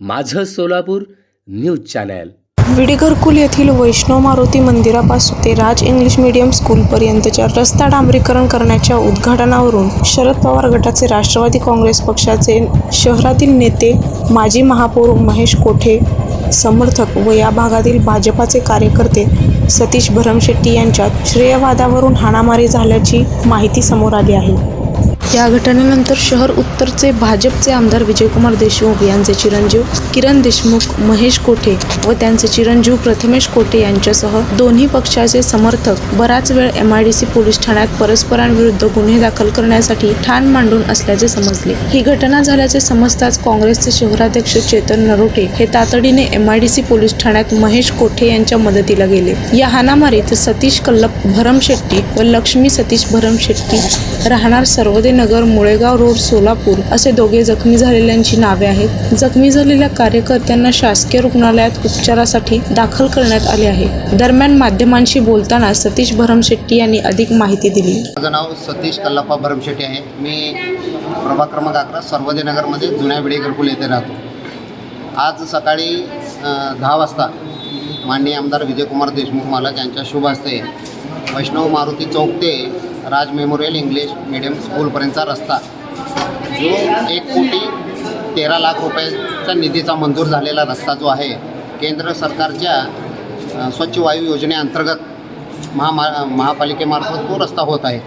माझं Solapur news channel. विडीघरकुल येथील वैष्णव मारुती मंदिरापासून ते राज इंग्लिश मीडियम स्कूलपर्यंतच्या रस्ता डांबरीकरण करण्याच्या उद्घाटनावरून शरद पवार गटाचे राष्ट्रवादी काँग्रेस पक्षाचे शहरातील नेते माजी महापौर महेश कोठे समर्थक व या भागातील भाजपाचे कार्यकर्ते सतीश भरमशेट्टी यांच्यात श्रेयवादावरून हाणामारी झाल्याची माहिती समोर आली आहे. या घटनेनंतर शहर उत्तरचे भाजपचे आमदार विजयकुमार देशमुख यांचे चिरंजीव किरण देशमुख महेश कोठे व त्यांचे चिरंजीव प्रथमेश कोठे यांच्यासह दोन्ही पक्षाचे समर्थक बराच वेळ M I D C police ठाण्यात परस्परांविरुद्ध गुन्हे दाखल करण्यासाठी ठाण मांडून असल्याचे समजले. ही घटना झाल्याचे समजताच काँग्रेसचे शहराध्यक्ष चेतन नरोटे हे तातडीने M I D C police ठाण्यात महेश कोठे यांच्या मदतीला गेले. या हाणामारीत सतीश कल्लप भरमशेट्टी व लक्ष्मी सतीश भरमशेट्टी राहणार सर्वदे नगर मुळेगाव रोड सोलापूर असे दोघे जखमी झालेल्यांची नावे आहेत. जखमी झालेल्या कार्यकर्त्यांना शासकीय रुग्णालयात उपचारासाठी दाखल करण्यात आले आहे. दरम्यान माध्यमांशी बोलताना सतीश भरमशेट्टी यांनी अधिक माहिती दिली. माझं नाव सतीश कल्लाप्पा भरमशेट्टी आहे. मी प्रभाग क्रमांक अकरा सर्वोदय नगरमध्ये जुन्या विडे घरकुल येथे राहतो. आज सकाळी दहा वाजता माननीय आमदार विजयकुमार देशमुख मालक यांच्या शुभ हस्ते वैष्णव मारुती चौक ते राज मेमोरियल इंग्लिश मिडियम स्कूलपर्यंतचा रस्ता. जो एक कोटी तेरा लाख रुपयाच्या निधीचा मंजूर झालेला रस्ता जो आहे केंद्र सरकारच्या स्वच्छ वायू योजनेअंतर्गत महामा महापालिकेमार्फत तो रस्ता होत आहे.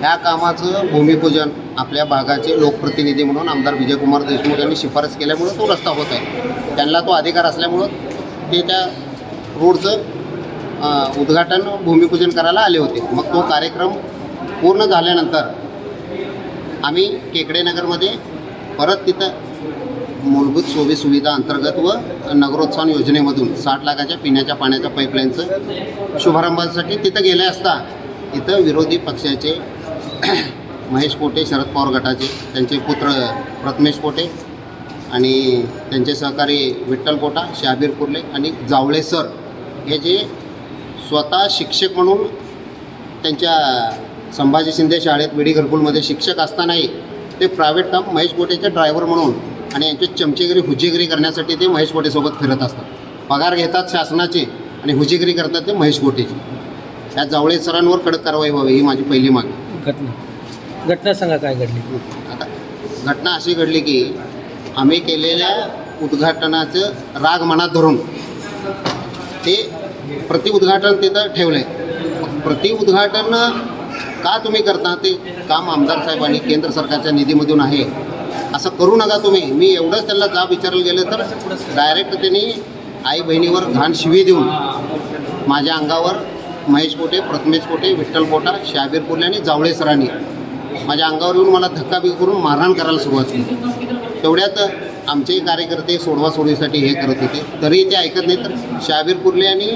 ह्या कामाचं भूमिपूजन आपल्या भागाचे लोकप्रतिनिधी म्हणून आमदार विजयकुमार देशमुख यांनी शिफारस केल्यामुळं तो रस्ता होत आहे. त्यांना तो अधिकार असल्यामुळं ते त्या रोडचं उद्घाटन भूमिपूजन करायला आले होते. मग तो कार्यक्रम पूर्ण झाल्यानंतर आम्ही केकडेनगरमध्ये परत तिथं मूलभूत सोयी सुविधा अंतर्गत व नगरोत्थान योजनेमधून साठ लाखाच्या पिण्याच्या पाण्याच्या पाईपलाईनचं शुभारंभासाठी तिथं गेले असता इथं विरोधी पक्षाचे महेश कोटे शरद पवार गटाचे त्यांचे पुत्र प्रथमेश कोटे आणि त्यांचे सहकारी विठ्ठल कोटा शहाबीर कुर्ले आणि जावळे सर हे जे स्वतः शिक्षक म्हणून त्यांच्या संभाजी शिंदे शाळेत विडी घरकुलमध्ये शिक्षक असतानाही ते प्रायव्हेट काम महेश कोटेचे ड्रायव्हर म्हणून आणि यांची चमचेगिरी हुजेगिरी करण्यासाठी ते महेश कोटेसोबत फिरत असतात. पगार घेतात शासनाचे आणि हुजेगिरी करतात ते महेश कोटेची त्या जावळे सरांवर कडक कारवाई व्हावी ही माझी पहिली मागणी. घटना. घटना सांगा काय घडली? आता घटना अशी घडली की आम्ही केलेल्या उद्घाटनाचं राग मनात धरून ते प्रति उद्घाटन तिथं ठेवलं आहे प्रति उद्घाटन का तुम्ही करता? ते काम आमदार साहेबांनी केंद्र सरकारच्या निधीमधून आहे. असं करू नका तुम्ही. मी एवढंच त्यांना जाब विचारलं गेलं तर डायरेक्ट त्यांनी आई बहिणीवर घाण शिवी देऊन माझ्या अंगावर महेश कोटे प्रथमेश कोटे विठ्ठल कोटा शाबीर कुर्ले आणि जावळे सरांनी माझ्या अंगावर येऊन मला धक्काबी करून मारहाण करायला सुरुवात केली. तेवढ्यात आमचे कार्यकर्ते सोडवा सोडीसाठी हे करत होते. तरी ते ऐकत नाही तर शाबीर कुर्ले आणि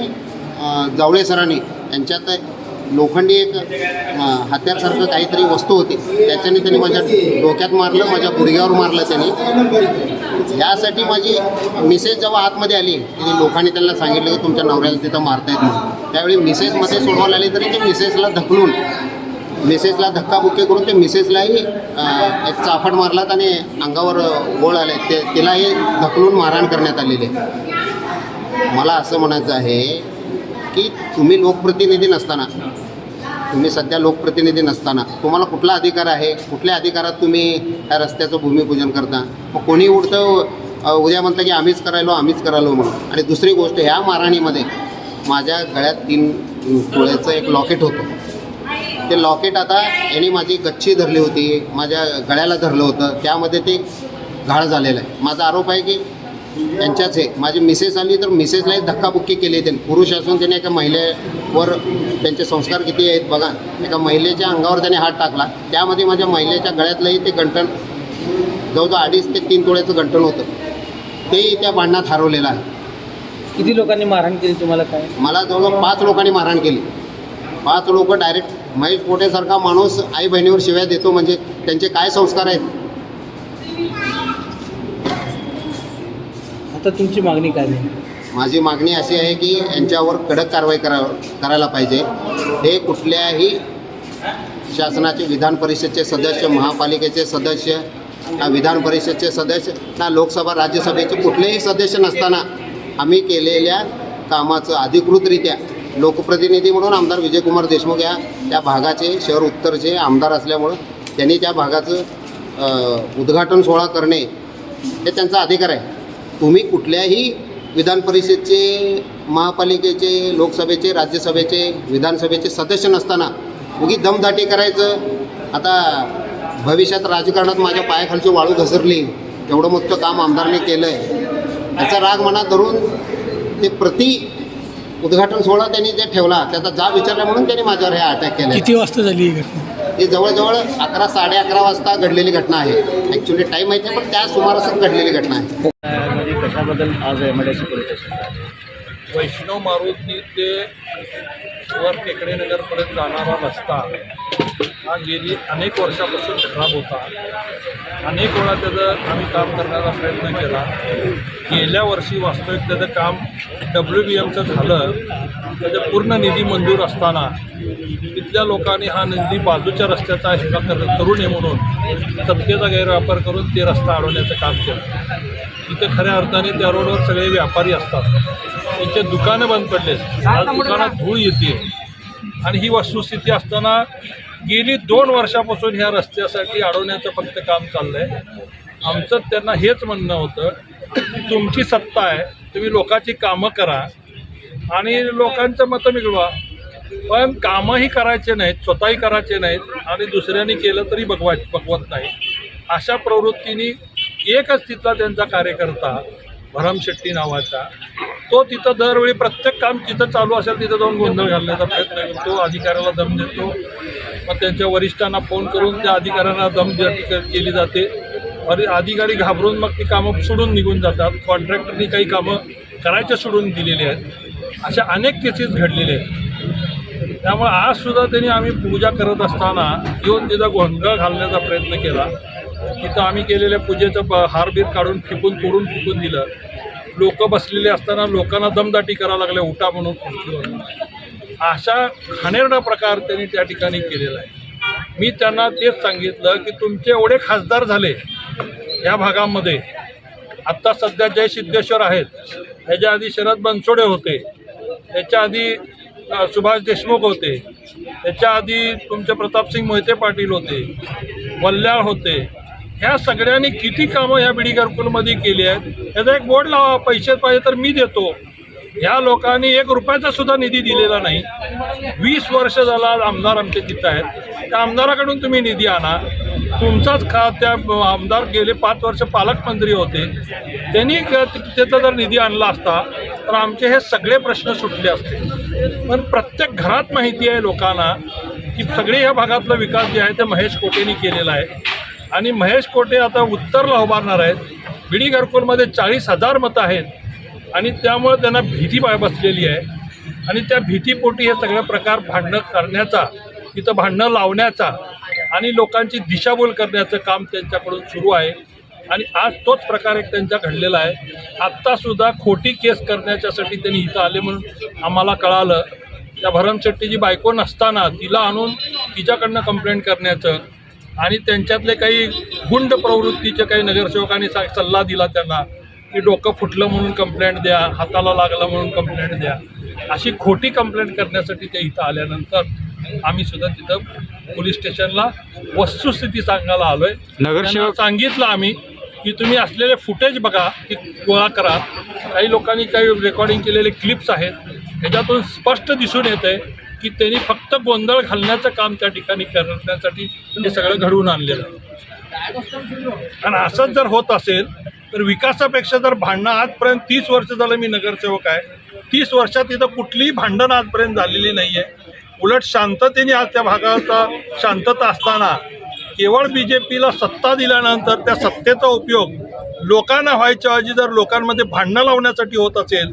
जावळे सरांनी यांच्यात लोखंडी एक हत्यारसारखं काहीतरी वस्तू होती. त्याच्याने त्यांनी माझ्या डोक्यात मारलं माझ्या गुडघ्यावर मारलं त्यांनी. यासाठी माझी मिसेस जेव्हा आतमध्ये आली की लोकांनी त्यांना सांगितलं की तुमच्या नवऱ्याला तिथं मारता येत नाही. त्यावेळी मिसेसमध्ये सोडवायला आली तरी ते मिसेसला ढकलून मिसेसला धक्काबुक्की करून ते मिसेसलाही एक चाफट मारलात आणि अंगावर गोळ आले. ते तिलाही धकलून मारहाण करण्यात आलेली आहे. मला असं म्हणायचं आहे की तुम्ही लोकप्रतिनिधी नसताना तुम्ही सध्या लोकप्रतिनिधी नसताना तुम्हाला कुठला अधिकार आहे? कुठल्या अधिकारात तुम्ही त्या रस्त्याचं भूमिपूजन करता? मग कोणी उडतं उद्या म्हणतं की आम्हीच करायलो आम्हीच करायलो म्हणून. आणि दुसरी गोष्ट ह्या मारहाणीमध्ये माझ्या गळ्यात तीन टोळ्याचं एक लॉकेट होतं. ते लॉकेट आता यांनी माझी गच्ची धरली होती माझ्या गळ्याला धरलं होतं. त्यामध्ये ते घाळ झालेलं आहे. माझा आरोप आहे की यांच्याच आहे माझी मिसेस आली तर मिसेसलाही धक्काबुक्की केली त्यांनी. पुरुष असून त्याने एका महिलेवर त्यांचे संस्कार किती आहेत बघा. एका महिलेच्या अंगावर त्याने हात टाकला. त्यामध्ये माझ्या महिलेच्या गळ्यातलंही ते गंटण जवळजवळ अडीच ते तीन तोळ्याचं गंटण होतं. तेही त्या भांडणात हरवलेलं आहे. किती लोकांनी मारहाण केली तुम्हाला काय? मला जवळजवळ पाच लोकांनी मारहाण केली. पाच लोक डायरेक्ट महेश पोटेसारखा माणूस आई बहिणीवर शिव्या देतो म्हणजे त्यांचे काय संस्कार आहेत? आता तुमची मागणी काय नाही माझी मागणी अशी आहे की यांच्यावर कडक कारवाई करा करायला पाहिजे. हे कुठल्याही शासनाचे विधान परिषदचे सदस्य महापालिकेचे सदस्य ना विधान परिषदचे सदस्य ना लोकसभा राज्यसभेचे कुठलेही सदस्य नसताना आम्ही केलेल्या कामाचं अधिकृतरित्या लोकप्रतिनिधी म्हणून आमदार विजयकुमार देशमुख या त्या भागाचे शहर उत्तरचे आमदार असल्यामुळं त्यांनी त्या भागाचं उद्घाटन सोहळा करणे हे त्यांचा अधिकार आहे. तुम्ही कुठल्याही विधान परिषदचे महापालिकेचे लोकसभेचे राज्यसभेचे विधानसभेचे सदस्य नसताना उगी दमदाटी करायचं. आता भविष्यात राजकारणात माझ्या पायाखालची वाळू घसरली तेवढं मोठं काम आमदारने केलं आहे त्याचा राग मनात धरून ते प्रति उद्घाटन सोहळा त्यांनी जे ठेवला त्याचा जा विचारला म्हणून त्यांनी माझ्यावर हे अटॅक केलं. किती वाजता झाली ही घटना? ही जवळजवळ अकरा साडे अकरा वाजता घडलेली घटना आहे. ॲक्च्युली टाईम माहिती नाही पण त्या सुमारास घडलेली घटना आहे. म्हणजे कशाबद्दल आज M I police Vaishnav Maruti ते वर टेकडे नगरपर्यंत जाणारा रस्ता हा गेली अनेक वर्षापासून खराब होता. अनेक वेळा त्याचं आम्ही काम करण्याचा प्रयत्न केला. गेल्या वर्षी वास्तविक त्याचं काम डब्ल्यू बी एमचं झालं. त्याचं पूर्ण निधी मंजूर असताना तिथल्या लोकांनी हा निधी बाजूच्या रस्त्याचा हेवा कर करू नये म्हणून सत्तेचा गैरवापर करून ते रस्ता अडवण्याचं काम केलं. तिथे खऱ्या अर्थाने त्या रोडवर सगळे व्यापारी असतात. त्यांचे दुकानं बंद पडले आज दुकानात धूळ येते आणि ही वस्तुस्थिती असताना गेली दोन वर्षापासून ह्या रस्त्यासाठी अडवण्याचं फक्त काम चाललं आहे आमचं त्यांना हेच म्हणणं होतं की तुमची सत्ता आहे तुम्ही लोकांची कामं करा आणि लोकांचं मतं मिळवा. पण कामंही करायचे नाहीत स्वतःही करायचे नाहीत आणि दुसऱ्यांनी केलं तरी बघवा बघवत नाही. अशा प्रवृत्तीने एकच तिथला त्यांचा कार्यकर्ता भरम शेट्टी नावाचा तो तिथं दरवेळी प्रत्येक काम जिथं चालू असेल तिथं जाऊन गोंधळ घालण्याचा प्रयत्न करतो. अधिकाऱ्याला दम देतो. मग त्यांच्या वरिष्ठांना फोन करून त्या अधिकाऱ्यांना दम केली जाते. आणि अधिकारी घाबरून मग ती कामं सोडून निघून जातात. कॉन्ट्रॅक्टरनी काही कामं करायच्या सोडून दिलेली आहेत. अशा अनेक केसेस घडलेले आहेत. त्यामुळे आजसुद्धा त्यांनी आम्ही पूजा करत असताना येऊन तिथं गोंधळ घालण्याचा प्रयत्न केला. तिथं आम्ही केलेल्या पूजेचं ब हारबीर काढून फिकून तोडून फिकून दिलं. लोक बसलेले असताना लोकांना दमदाटी करावं लागल्या उठा म्हणून. खुर्चीवर अशा घाणेरडा प्रकार त्यांनी त्या ठिकाणी केलेला आहे. मी त्यांना तेच सांगितलं की तुमचे एवढे खासदार झाले या भागामध्ये. आत्ता सध्या जय सिद्धेश्वर आहेत. ह्याच्या आधी शरद बनसोडे होते. त्याच्या आधी सुभाष देशमुख होते. त्याच्या आधी तुमचे प्रतापसिंग मोहिते पाटील होते. वल्ल्याळ होते. ह्या सगळ्यांनी किती कामं ह्या बीडी घरकुलमध्ये केली आहेत? त्याचा एक बोर्ड लावा पैसे पाहिजे तर मी देतो. ह्या लोकांनी एक रुपयाचा सुद्धा निधी दिलेला नाही. वीस वर्ष झाला आमदार आमचे तिथं आहेत. त्या आमदाराकडून तुम्ही निधी आणा. तुमचाच खा त्या आमदार गेले पाच वर्ष पालकमंत्री होते. त्यांनी त्याचा तिथं जर निधी आणला असता तर आमचे हे सगळे प्रश्न सुटले असते. पण प्रत्येक घरात माहिती आहे लोकांना की सगळे ह्या भागातला विकास जे आहे ते महेश कोटेनी केलेला आहे. आणि महेश कोटे आता उत्तरला उभारणार आहेत. बिडी घरकुलमध्ये चाळीस हजार मतं आहेत. आणि त्यामुळे त्यांना भीती बाय बसलेली आहे. आणि त्या भीतीपोटी हे सगळे प्रकार भांडणं करण्याचा तिथं भांडणं लावण्याचा आणि लोकांची दिशाभूल करण्याचं काम त्यांच्याकडून सुरू आहे. आणि आज तोच प्रकार एक त्यांच्या घडलेला आहे. आत्तासुद्धा खोटी केस करण्याच्यासाठी त्यांनी इथं आले म्हणून आम्हाला कळालं. त्या भरमशेट्टीची बायको नसताना तिला आणून तिच्याकडनं कंप्लेंट करण्याचं आणि त्यांच्यातले काही गुंड प्रवृत्तीचे काही नगरसेवकांनी सा सल्ला दिला त्यांना की डोकं फुटलं म्हणून कंप्लेंट द्या हाताला लागलं म्हणून कंप्लेंट द्या. अशी खोटी कंप्लेंट करण्यासाठी ते इथं आल्यानंतर आम्ही सुद्धा तिथं पोलीस स्टेशनला वस्तुस्थिती सांगायला आलो आहे नगरसेवक- सांगितलं आम्ही की तुम्ही असलेले फुटेज बघा की गोळा करा. काही लोकांनी काही रेकॉर्डिंग केलेले क्लिप्स आहेत ह्याच्यातून स्पष्ट दिसून येत की त्यांनी फक्त गोंधळ घालण्याचं काम त्या ठिकाणी करण्यासाठी हे सगळं घडवून आणलेलं आहे. आणि असंच जर होत असेल तर विकासापेक्षा जर भांडणं आजपर्यंत तीस वर्ष झालं मी नगरसेवक आहे तीस वर्षात इथं कुठलीही भांडणं आजपर्यंत झालेली नाही आहे उलट शांततेने आज त्या भागाचा शांतता असताना केवळ बी जे पीला सत्ता दिल्यानंतर त्या सत्तेचा उपयोग लोकांना व्हायच्या ऐवजी जर लोकांमध्ये भांडणं लावण्यासाठी होत असेल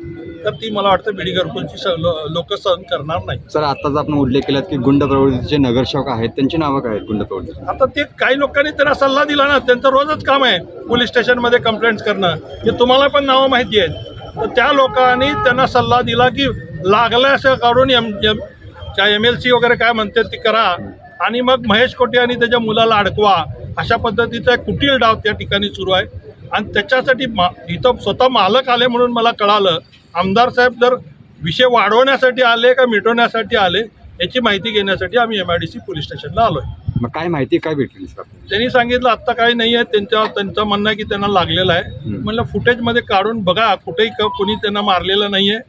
तर ती मला वाटतं बिडी घरकुलची स लोक सहन करणार नाही. सर आताच आपण उल्लेख केलात की गुंड प्रवृत्तीचे नगरसेवक आहेत. त्यांची नावं काय आहेत गुंड प्रवृत्ती आता ते काही लोकांनी त्यांना सल्ला दिला ना त्यांचं रोजच काम आहे पोलीस स्टेशनमध्ये कंप्लेंट्स करणं. हे तुम्हाला पण नावं माहिती आहेत. तर त्या लोकांनी त्यांना सल्ला दिला की लागलं असं काढून एम एम काय एम एल सी वगैरे काय म्हणतात ती करा. आणि मग महेश कोटे आणि त्याच्या मुलाला अडकवा. अशा पद्धतीचा एक कुटील डाव त्या ठिकाणी सुरू आहे. आणि त्याच्यासाठी मा इथं स्वतः मालक आले म्हणून मला कळालं आमदार साहेब जर विषय वाढवण्यासाठी आले का मिटवण्यासाठी आले याची माहिती घेण्यासाठी आम्ही M I D C police स्टेशनला आलो आहे मग काय माहिती काय भेटली सर? त्यांनी सांगितलं आत्ता काही नाही आहे. त्यांच्या त्यांचं म्हणणं आहे की त्यांना लागलेलं आहे. म्हणलं फुटेजमध्ये काढून बघा कुठेही क कोणी त्यांना मारलेलं नाही आहे.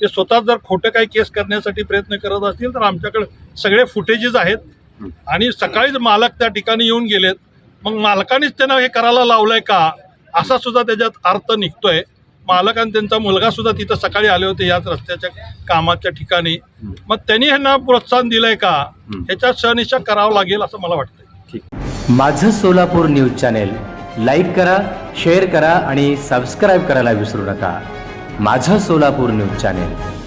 ते स्वतः जर खोटं काही केस करण्यासाठी प्रयत्न करत असतील तर आमच्याकडे सगळे फुटेजेस आहेत. आणि सकाळीच मालक त्या ठिकाणी येऊन गेलेत. मग मालकानेच त्यांना हे करायला लावलंय का? असा सुद्धा त्याच्यात अर्थ निघतोय. मालक आणि त्यांचा मुलगा सुद्धा तिथं सकाळी आले होते याच रस्त्याच्या कामाच्या ठिकाणी. मग त्यांनी ह्यांना प्रोत्साहन दिलंय का? ह्याच्या सहनिशा करावं लागेल असं मला वाटतं माझं सोलापूर न्यूज चॅनेल लाईक करा शेअर करा आणि सबस्क्राईब करायला विसरू नका. माझं सोलापूर न्यूज चॅनेल.